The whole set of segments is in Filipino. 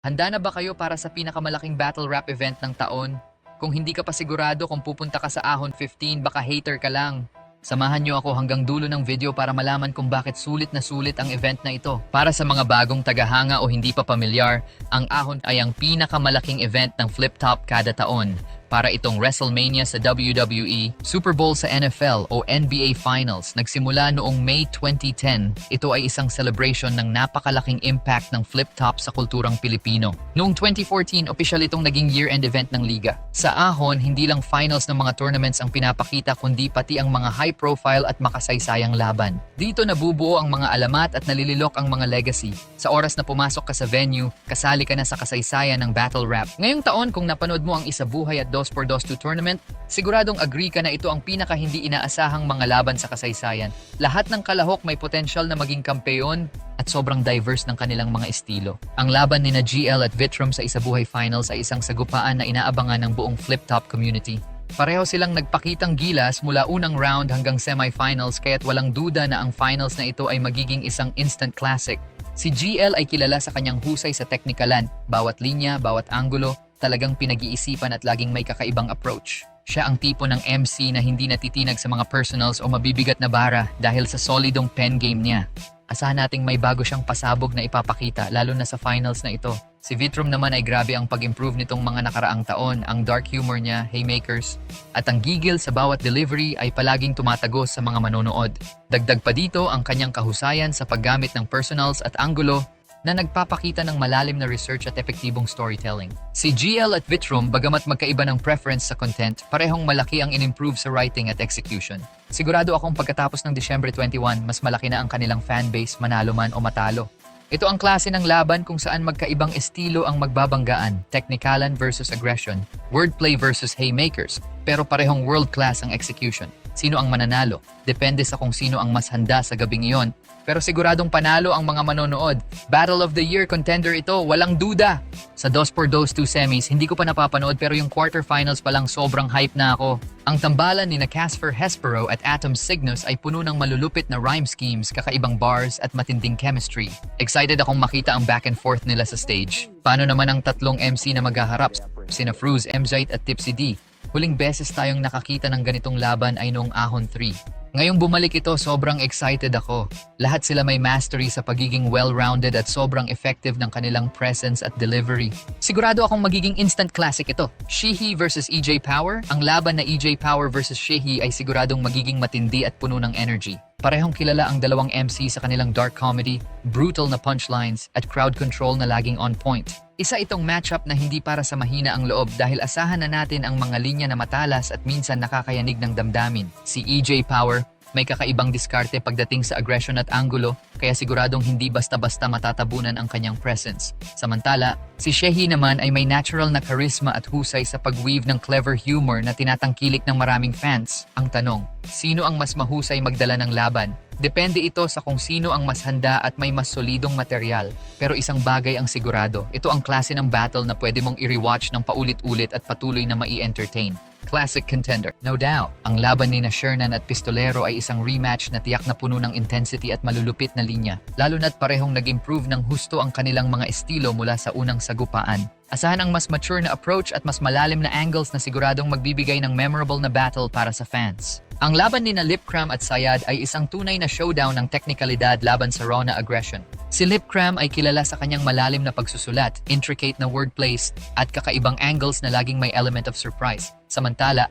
Handa na ba kayo para sa pinakamalaking battle rap event ng taon? Kung hindi ka pa sigurado kung pupunta ka sa Ahon 15, baka hater ka lang. Samahan niyo ako hanggang dulo ng video para malaman kung bakit sulit na sulit ang event na ito. Para sa mga bagong tagahanga o hindi pa pamilyar, ang Ahon ay ang pinakamalaking event ng flip top kada taon para itong WrestleMania sa WWE, Super Bowl sa NFL o NBA Finals nagsimula noong May 2010. Ito ay isang celebration ng napakalaking impact ng flip-top sa kulturang Pilipino. Noong 2014, opisyal itong naging year-end event ng liga. Sa ahon, hindi lang finals ng mga tournaments ang pinapakita kundi pati ang mga high-profile at makasaysayang laban. Dito nabubuo ang mga alamat at nalililok ang mga legacy. Sa oras na pumasok ka sa venue, kasali ka na sa kasaysayan ng battle rap. Ngayong taon, kung napanood mo ang Isa Buhay at 2 for 2 tournament, siguradong agree ka na ito ang pinaka hindi inaasahang mga laban sa kasaysayan. Lahat ng kalahok may potensyal na maging kampeon at sobrang diverse ng kanilang mga estilo. Ang laban ni na GL at Vitrum sa Isabuhay Finals ay isang sagupaan na inaabangan ng buong flip-top community. Pareho silang nagpakitang gilas mula unang round hanggang semifinals kaya't walang duda na ang finals na ito ay magiging isang instant classic. Si GL ay kilala sa kanyang husay sa technicalan, bawat linya, bawat anggulo, talagang pinag-iisipan at laging may kakaibang approach. Siya ang tipo ng MC na hindi natitinag sa mga personals o mabibigat na bara dahil sa solidong pen game niya. Asahan nating may bago siyang pasabog na ipapakita lalo na sa finals na ito. Si Vitrum naman ay grabe ang pag-improve nitong mga nakaraang taon, ang dark humor niya, haymakers, at ang gigil sa bawat delivery ay palaging tumatagos sa mga manonood. Dagdag pa dito ang kanyang kahusayan sa paggamit ng personals at anggulo na nagpapakita ng malalim na research at epektibong storytelling. Si GL at Vitrum, bagamat magkaiba ng preference sa content, parehong malaki ang in-improve sa writing at execution. Sigurado akong pagkatapos ng Disyembre 21, mas malaki na ang kanilang fanbase manalo man o matalo. Ito ang klase ng laban kung saan magkaibang estilo ang magbabanggaan, technicalan versus aggression, wordplay versus haymakers, pero parehong world-class ang execution. Sino ang mananalo? Depende sa kung sino ang mas handa sa gabing iyon. Pero siguradong panalo ang mga manonood. Battle of the Year contender ito, walang duda. Sa Dos por Dos 2 semis, hindi ko pa napapanood pero yung quarterfinals pa lang sobrang hype na ako. Ang tambalan ni na Casper Hespero at Atom Cygnus ay puno ng malulupit na rhyme schemes, kakaibang bars at matinding chemistry. Excited akong makita ang back and forth nila sa stage. Paano naman ang tatlong MC na maghaharap? Sina Fruz, Mzite at Tipsy D. Huling beses tayong nakakita ng ganitong laban ay noong Ahon 3. Ngayong bumalik ito, sobrang excited ako. Lahat sila may mastery sa pagiging well-rounded at sobrang effective ng kanilang presence at delivery. Sigurado akong magiging instant classic ito. Shihi versus EJ Power. Ang laban na EJ Power versus Shihi ay siguradong magiging matindi at puno ng energy. Parehong kilala ang dalawang MC sa kanilang dark comedy, brutal na punchlines, at crowd control na laging on point. Isa itong matchup na hindi para sa mahina ang loob dahil asahan na natin ang mga linya na matalas at minsan nakakayanig ng damdamin. Si EJ Power, may kakaibang diskarte pagdating sa aggression at angulo, kaya siguradong hindi basta-basta matatabunan ang kanyang presence. Samantala, si Shehi naman ay may natural na charisma at husay sa pag-weave ng clever humor na tinatangkilik ng maraming fans. Ang tanong, sino ang mas mahusay magdala ng laban? Depende ito sa kung sino ang mas handa at may mas solidong material. Pero isang bagay ang sigurado, ito ang klase ng battle na pwede mong i-rewatch ng paulit-ulit at patuloy na mai-entertain. Classic contender. No doubt, ang laban ni na Shernan at Pistolero ay isang rematch na tiyak na puno ng intensity at malulupit na linya. Lalo na't parehong nag-improve ng husto ang kanilang mga estilo mula sa unang sagupaan. Asahan ang mas mature na approach at mas malalim na angles na siguradong magbibigay ng memorable na battle para sa fans. Ang laban ni na Lipcram at Sayad ay isang tunay na showdown ng teknikalidad laban sa raw na aggression. Si Lipcram ay kilala sa kanyang malalim na pagsusulat, intricate na wordplays, at kakaibang angles na laging may element of surprise. Samantala,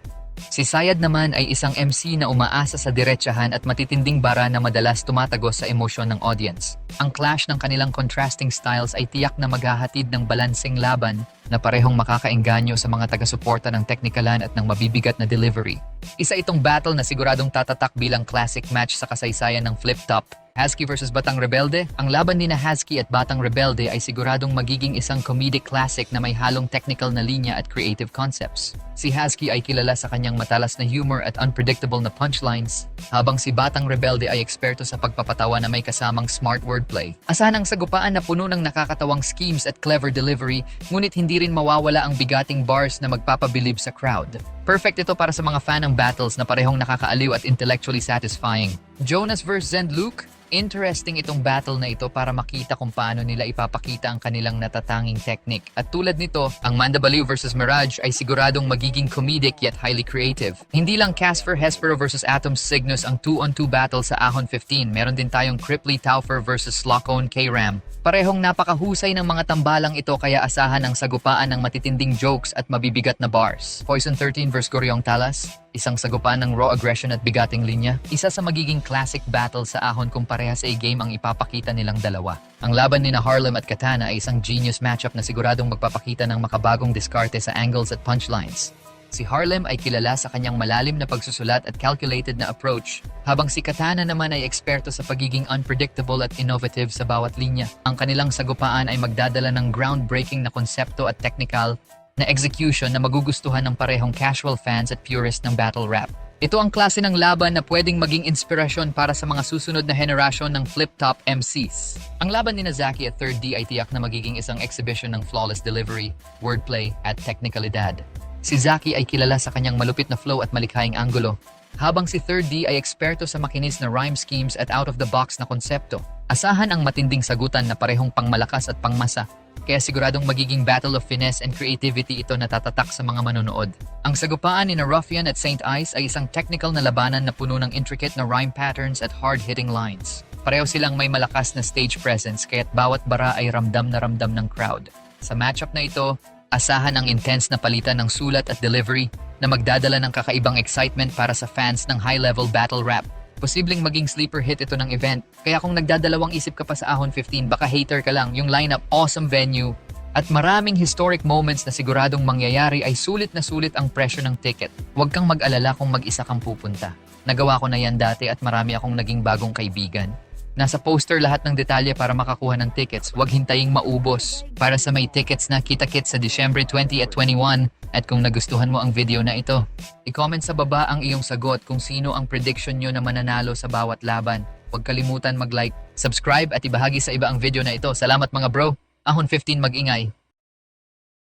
Si Sayad naman ay isang MC na umaasa sa diretsahan at matitinding bara na madalas tumatagos sa emosyon ng audience. Ang clash ng kanilang contrasting styles ay tiyak na maghahatid ng balanseng laban na parehong makakaengganyo sa mga taga-suporta ng teknikalan at ng mabibigat na delivery. Isa itong battle na siguradong tatatak bilang classic match sa kasaysayan ng flip-top Husky versus Batang Rebelde, ang laban ni na Husky at Batang Rebelde ay siguradong magiging isang comedic classic na may halong technical na linya at creative concepts. Si Husky ay kilala sa kanyang matalas na humor at unpredictable na punchlines, habang si Batang Rebelde ay eksperto sa pagpapatawa na may kasamang smart wordplay. Asahan ang sagupaan na puno ng nakakatawang schemes at clever delivery, ngunit hindi rin mawawala ang bigating bars na magpapabilib sa crowd. Perfect ito para sa mga fan ng battles na parehong nakakaaliw at intellectually satisfying. Jonas vs. Zend Luke, Interesting itong battle na ito para makita kung paano nila ipapakita ang kanilang natatanging technique. At tulad nito, ang Manda Baliw versus Mirage ay siguradong magiging comedic yet highly creative. Hindi lang Casper Hespero versus Atom Cygnus ang 2-on-2 battle sa Ahon 15, meron din tayong Cripply Taufer versus Slocone K-Ram. Parehong napakahusay ng mga tambalang ito kaya asahan ang sagupaan ng matitinding jokes at mabibigat na bars. Poison 13 versus Goryong Talas, isang sagupaan ng raw aggression at bigating linya. Isa sa magiging classic battle sa ahon kung parehas ay game ang ipapakita nilang dalawa. Ang laban ni na Harlem at Katana ay isang genius matchup na siguradong magpapakita ng makabagong diskarte sa angles at punchlines. Si Harlem ay kilala sa kanyang malalim na pagsusulat at calculated na approach, habang si Katana naman ay eksperto sa pagiging unpredictable at innovative sa bawat linya. Ang kanilang sagupaan ay magdadala ng groundbreaking na konsepto at technical na execution na magugustuhan ng parehong casual fans at purist ng battle rap. Ito ang klase ng laban na pwedeng maging inspirasyon para sa mga susunod na henerasyon ng flip-top MCs. Ang laban ni Nazaki at 3rd D ay tiyak na magiging isang exhibition ng flawless delivery, wordplay, at technicalidad. Si Zaki ay kilala sa kanyang malupit na flow at malikhaing anggulo, habang si 3rd D ay eksperto sa makinis na rhyme schemes at out-of-the-box na konsepto. Asahan ang matinding sagutan na parehong pangmalakas at pangmasa, kaya siguradong magiging battle of finesse and creativity ito na tatatak sa mga manonood. Ang sagupaan ni Ruffian at Saint Ice ay isang technical na labanan na puno ng intricate na rhyme patterns at hard-hitting lines. Pareho silang may malakas na stage presence kaya't bawat bara ay ramdam na ramdam ng crowd. Sa matchup na ito, asahan ang intense na palitan ng sulat at delivery na magdadala ng kakaibang excitement para sa fans ng high-level battle rap. Posibleng maging sleeper hit ito ng event, kaya kung nagdadalawang isip ka pa sa Ahon 15, baka hater ka lang. Yung lineup, awesome venue, at maraming historic moments na siguradong mangyayari ay sulit na sulit ang presyo ng ticket. Huwag kang mag-alala kung mag-isa kang pupunta. Nagawa ko na yan dati at marami akong naging bagong kaibigan. Nasa poster lahat ng detalye para makakuha ng tickets. Huwag hintaying maubos. Para sa may tickets na kita-kits sa Disyembre 20 at 21 at kung nagustuhan mo ang video na ito. I-comment sa baba ang iyong sagot kung sino ang prediction nyo na mananalo sa bawat laban. Huwag kalimutan mag-like, subscribe at ibahagi sa iba ang video na ito. Salamat mga bro! Ahon 15 mag-ingay.